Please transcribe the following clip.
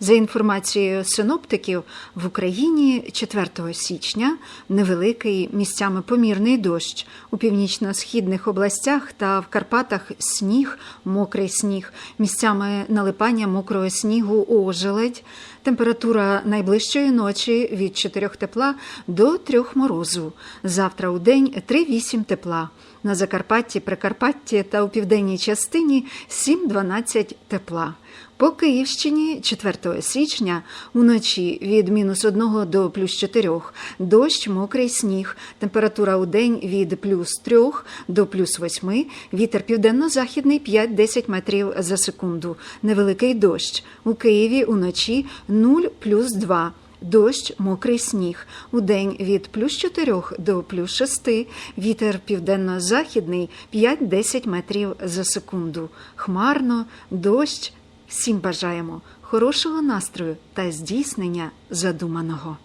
За інформацією синоптиків, в Україні 4 січня невеликий місцями помірний дощ. У північно-східних областях та в Карпатах сніг, мокрий сніг, місцями налипання мокрого снігу ожеледь. Температура найближчої ночі від 4 тепла до 3 морозу. Завтра у день 3-8 тепла. На Закарпатті, Прикарпатті та у південній частині 7-12 тепла. По Київщині 4 січня уночі від мінус 1 до плюс 4, дощ, мокрий сніг, температура у день від плюс 3 до плюс 8, вітер південно-західний 5-10 метрів за секунду, невеликий дощ. У Києві уночі 0 плюс 2. Дощ, мокрий сніг. У день від плюс 4 до плюс 6. Вітер південно-західний 5-10 метрів за секунду. Хмарно, дощ. Всім бажаємо хорошого настрою та здійснення задуманого.